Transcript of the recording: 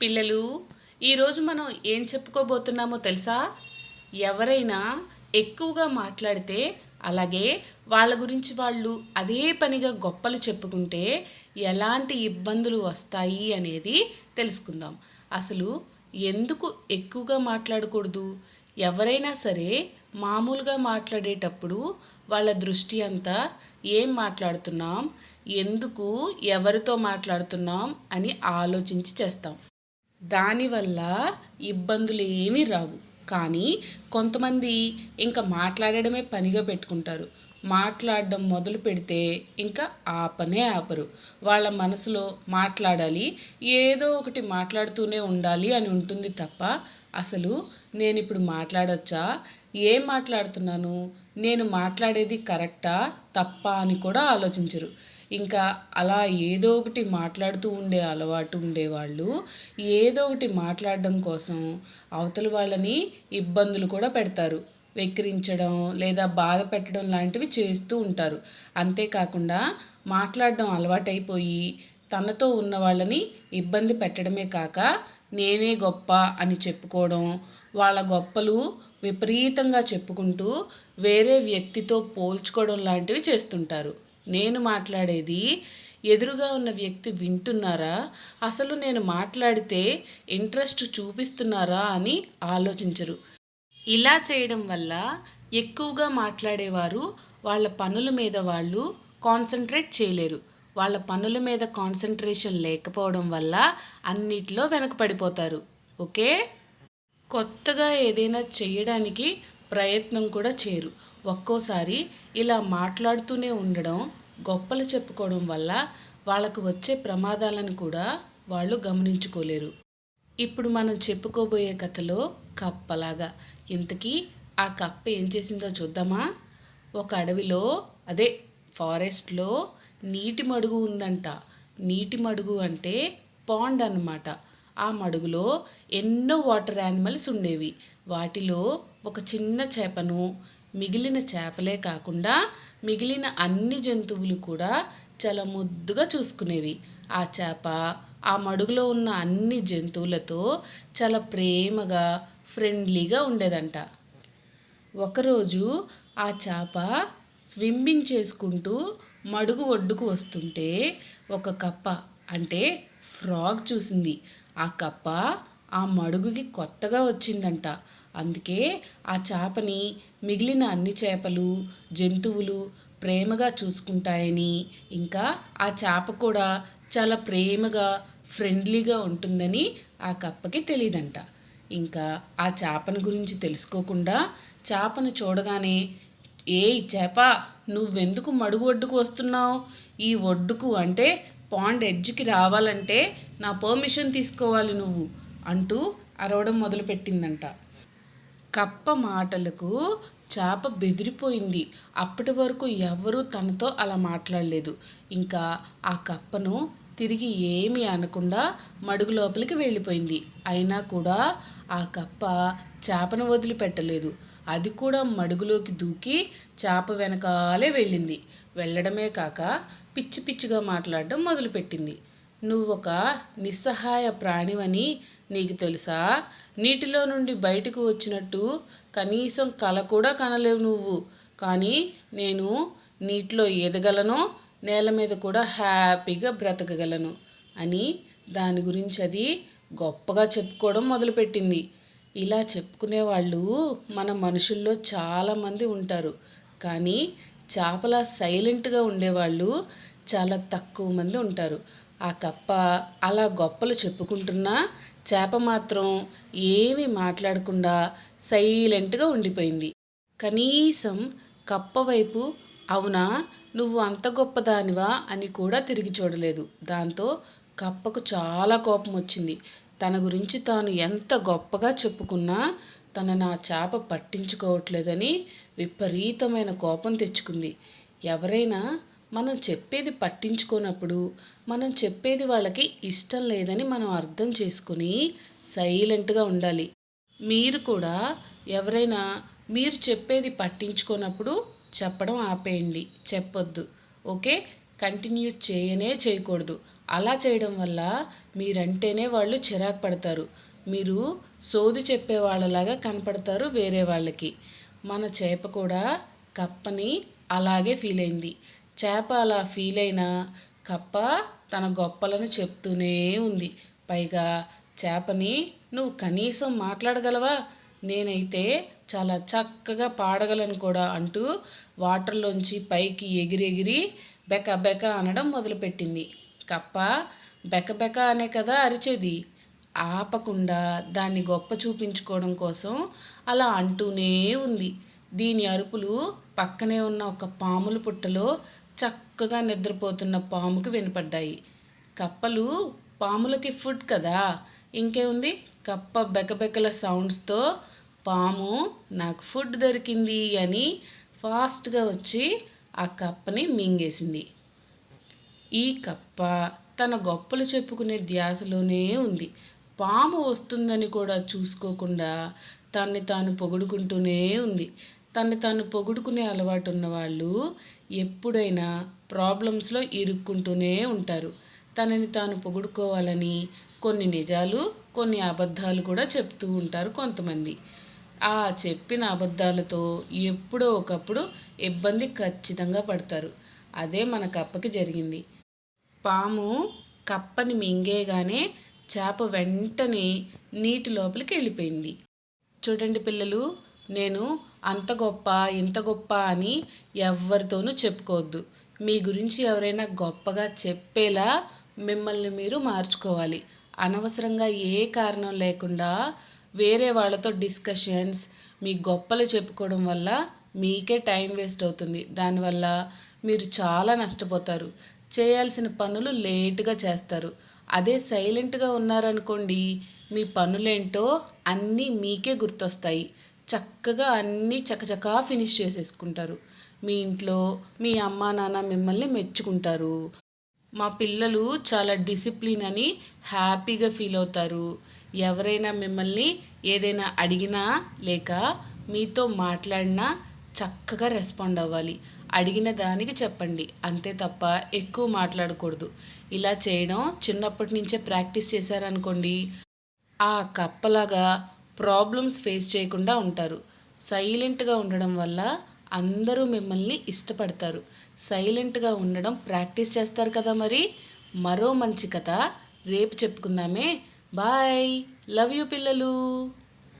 పిల్లలు ఈరోజు మనం ఏం చెప్పుకోబోతున్నామో తెలుసా? ఎవరైనా ఎక్కువగా మాట్లాడితే అలాగే వాళ్ళ గురించి వాళ్ళు అదే పనిగా గొప్పలు చెప్పుకుంటే ఎలాంటి ఇబ్బందులు వస్తాయి అనేది తెలుసుకుందాం. అసలు ఎందుకు ఎక్కువగా మాట్లాడకూడదు? ఎవరైనా సరే మామూలుగా మాట్లాడేటప్పుడు వాళ్ళ దృష్టి అంతా ఏం మాట్లాడుతున్నాం? ఎందుకు ఎవరితో మాట్లాడుతున్నాం? అని ఆలోచించి చేస్తాం. దానివల్ల ఇబ్బందులు ఏమీ రావు. కానీ కొంతమంది ఇంకా మాట్లాడడమే పనిగా పెట్టుకుంటారు. మాట్లాడడం మొదలు పెడితే ఇంకా ఆపనే ఆపరు. వాళ్ళ మనసులో మాట్లాడాలి ఏదో ఒకటి మాట్లాడుతూనే ఉండాలి అని ఉంటుంది తప్ప అసలు నేను ఇప్పుడు మాట్లాడొచ్చా? ఏం మాట్లాడుతున్నాను? నేను మాట్లాడేది కరెక్టా? తప్ప అని కూడా ఆలోచించరు. ఇంకా అలా ఏదో ఒకటి మాట్లాడుతూ ఉండే అలవాటు ఉండేవాళ్ళు. ఏదో ఒకటి మాట్లాడడం కోసం అవతల వాళ్ళని ఇబ్బందులు కూడా పెడతారు. వెక్కిరించడం లేదా బాధ పెట్టడం లాంటివి చేస్తూ ఉంటారు. అంతేకాకుండా మాట్లాడడం అలవాటైపోయి తనతో ఉన్న వాళ్ళని ఇబ్బంది పెట్టడమే కాక నేనే గొప్ప అని చెప్పుకోవడం వాళ్ళ గొప్పలు విపరీతంగా చెప్పుకుంటూ వేరే వ్యక్తితో పోల్చుకోవడం లాంటివి చేస్తుంటారు. నేను మాట్లాడేది ఎదురుగా ఉన్న వ్యక్తి వింటున్నారా? అసలు నేను మాట్లాడితే ఇంట్రెస్ట్ చూపిస్తున్నారా అని ఆలోచించరు. ఇలా చేయడం వల్ల ఎక్కువగా మాట్లాడేవారు వాళ్ళ పనుల మీద వాళ్ళు కాన్సన్ట్రేట్ చేయలేరు. వాళ్ళ పనుల మీద కాన్సన్ట్రేషన్ లేకపోవడం వల్ల అన్నిట్లో వెనకపడిపోతారు ఓకే? కొత్తగా ఏదైనా చేయడానికి ప్రయత్నం కూడా చేయరు. ఒక్కోసారి ఇలా మాట్లాడుతూనే ఉండడం గొప్పలు చెప్పుకోవడం వల్ల వాళ్ళకు వచ్చే ప్రమాదాలను కూడా వాళ్ళు గమనించుకోలేరు. ఇప్పుడు మనం చెప్పుకోబోయే కథలో కప్పలాగా. ఇంతకీ ఆ కప్ప ఏం చేసిందో చూద్దామా? ఒక అడవిలో అదే ఫారెస్ట్లో నీటి మడుగు ఉందంట. నీటి మడుగు అంటే పాండ్ అన్నమాట. ఆ మడుగులో ఎన్నో వాటర్ యానిమల్స్ ఉండేవి. వాటిలో ఒక చిన్న చేపను మిగిలిన చేపలే కాకుండా మిగిలిన అన్ని జంతువులు కూడా చాలా ముద్దుగా చూసుకునేవి. ఆ చేప ఆ మడుగులో ఉన్న అన్ని జంతువులతో చాలా ప్రేమగా ఫ్రెండ్లీగా ఉండేదంట. ఒకరోజు ఆ చేప స్విమ్మింగ్ చేసుకుంటూ మడుగు ఒడ్డుకు వస్తుంటే ఒక కప్ప అంటే ఫ్రాగ్ చూసింది. ఆ కప్ప ఆ మడుగుకి కొత్తగా వచ్చిందంట. అందుకే ఆ చేపని మిగిలిన అన్ని చేపలు జంతువులు ప్రేమగా చూసుకుంటాయని. ఇంకా ఆ చేప కూడా చాలా ప్రేమగా ఫ్రెండ్లీగా ఉంటుందని ఆ కప్పకి తెలియదంట ఇంకా ఆ చేపను గురించి తెలుసుకోకుండా చేపను చూడగానే ఏ చేప నువ్వెందుకు మడుగు ఒడ్డుకు వస్తున్నావు? ఈ ఒడ్డుకు అంటే పాండ్ ఎడ్జ్కి రావాలంటే నా పర్మిషన్ తీసుకోవాలి నువ్వు అంటూ అరవడం మొదలుపెట్టిందంట. కప్ప మాటలకు చేప బెదిరిపోయింది. అప్పటి వరకు ఎవరూ తనతో అలా మాట్లాడలేదు. ఇంకా ఆ కప్పను తిరిగి ఏమీ అనకుండా మడుగు లోపలికి వెళ్ళిపోయింది. అయినా కూడా ఆ కప్ప చేపను వదిలిపెట్టలేదు. అది కూడా మడుగులోకి దూకి చేప వెనకాలే వెళ్ళింది. వెళ్ళడమే కాక పిచ్చి పిచ్చిగా మాట్లాడడం మొదలుపెట్టింది. నువ్వు ఒక నిస్సహాయ ప్రాణివని నీకు తెలుసా? నీటిలో నుండి బయటకు వచ్చినట్టు కనీసం కల కూడా కనలేవు నువ్వు. కానీ నేను నీటిలో ఎదగలను నేల మీద కూడా హ్యాపీగా బ్రతకగలను అని దాని గురించి అది గొప్పగా చెప్పుకోవడం మొదలుపెట్టింది. ఇలా చెప్పుకునే వాళ్ళు మన మనుషుల్లో చాలామంది ఉంటారు. కానీ చేపల సైలెంట్గా ఉండేవాళ్ళు చాలా తక్కువ మంది ఉంటారు. ఆ కప్ప అలా గొప్పలు చెప్పుకుంటున్నా చేప మాత్రం ఏమీ మాట్లాడకుండా సైలెంట్గా ఉండిపోయింది. కనీసం కప్ప వైపు అవునా నువ్వు అంత గొప్పదానివా? అని కూడా తిరిగి చూడలేదు. దాంతో కప్పకు చాలా కోపం వచ్చింది. తన గురించి తాను ఎంత గొప్పగా చెప్పుకున్నా తన నా చేప పట్టించుకోవట్లేదని విపరీతమైన కోపం తెచ్చుకుంది. ఎవరైనా మనం చెప్పేది పట్టించుకోనప్పుడు మనం చెప్పేది వాళ్ళకి ఇష్టం లేదని మనం అర్థం చేసుకుని సైలెంట్గా ఉండాలి. మీరు కూడా ఎవరైనా మీరు చెప్పేది పట్టించుకోనప్పుడు చెప్పడం ఆపేయండి చెప్పొద్దు. ఓకే? కంటిన్యూ చేయనే చేయకూడదు. అలా చేయడం వల్ల మీరంటేనే వాళ్ళు చిరాకు పడతారు. మీరు సోది చెప్పే వాళ్ళలాగా కనపడతారు వేరే వాళ్ళకి. మన చేప కూడా కప్పని అలాగే ఫీల్ అయింది. చేప అలా ఫీల్ అయినా కప్ప తన గొప్పలను చెప్తూనే ఉంది. పైగా చేపని నువ్వు కనీసం మాట్లాడగలవా? నేనైతే చాలా చక్కగా పాడగలను కూడా అంటూ వాటర్లోంచి పైకి ఎగిరెగిరి బెక బెక అనడం మొదలుపెట్టింది. కప్ప బెక బెక అనే కదా అరిచేది. ఆపకుండా దాన్ని గొప్ప చూపించుకోవడం కోసం అలా అంటూనే ఉంది. దీని అరుపులు పక్కనే ఉన్న ఒక పాముల పుట్టలో చక్కగా నిద్రపోతున్న పాముకి వినపడ్డాయి. కప్పలు పాములకి ఫుడ్ కదా? ఇంకేముంది? కప్ప బెకబెకల సౌండ్స్తో పాము నాకు ఫుడ్ దొరికింది అని ఫాస్ట్గా వచ్చి ఆ కప్పని మింగేసింది. ఈ కప్ప తన గొప్పలు చెప్పుకునే ధ్యాసలోనే ఉంది. పాము వస్తుందని కూడా చూసుకోకుండా తన్ని తాను పొగుడుకుంటూనే ఉంది. తన్ని తాను పొగుడుకునే అలవాటు ఉన్న వాళ్ళు ఎప్పుడైనా ప్రాబ్లమ్స్లో ఇరుక్కుంటూనే ఉంటారు. తనని తాను పొగుడుకోవాలని కొన్ని నిజాలు కొన్ని అబద్ధాలు కూడా చెప్తూ ఉంటారు కొంతమంది. ఆ చెప్పిన అబద్ధాలతో ఎప్పుడో ఒకప్పుడు ఇబ్బంది ఖచ్చితంగా పడతారు. అదే మన కప్పకి జరిగింది. పాము కప్పని మింగేగానే చేప వెంటనే నీటి లోపలికి వెళ్ళిపోయింది. చూడండి పిల్లలు నేను అంత గొప్ప ఇంత గొప్ప అని ఎవరితోనూ చెప్పుకోవద్దు. మీ గురించి ఎవరైనా గొప్పగా చెప్పేలా మిమ్మల్ని మీరు మార్చుకోవాలి. అనవసరంగా ఏ కారణం లేకుండా వేరే వాళ్ళతో డిస్కషన్స్ మీ గొప్పలు చెప్పుకోవడం వల్ల మీకే టైం వేస్ట్ అవుతుంది. దానివల్ల మీరు చాలా నష్టపోతారు. చేయాల్సిన పనులు లేటుగా చేస్తారు. అదే సైలెంట్గా ఉన్నారనుకోండి మీ పనులేంటో అన్నీ మీకే గుర్తొస్తాయి. చక్కగా అన్నీ చకచకా ఫినిష్ చేసేసుకుంటారు. మీ ఇంట్లో మీ అమ్మ నాన్న మిమ్మల్ని మెచ్చుకుంటారు. మా పిల్లలు చాలా డిసిప్లిన్ అని హ్యాపీగా ఫీల్ అవుతారు. ఎవరైనా మిమ్మల్ని ఏదైనా అడిగినా లేక మీతో మాట్లాడినా చక్కగా రెస్పాండ్ అవ్వాలి. అడిగిన దానికి చెప్పండి. అంతే తప్ప ఎక్కువ మాట్లాడకూడదు. ఇలా చేయడం చిన్నప్పటి నుంచే ప్రాక్టీస్ చేశారనుకోండి ఆ కప్పలాగా ప్రాబ్లమ్స్ ఫేస్ చేయకుండా ఉంటారు. సైలెంట్గా ఉండడం వల్ల అందరూ మిమ్మల్ని ఇష్టపడతారు. సైలెంట్గా ఉండడం ప్రాక్టీస్ చేస్తారు కదా మరి. మరో మంచి కథ రేపు చెప్పుకుందామే. బాయ్. లవ్ యూ పిల్లలు.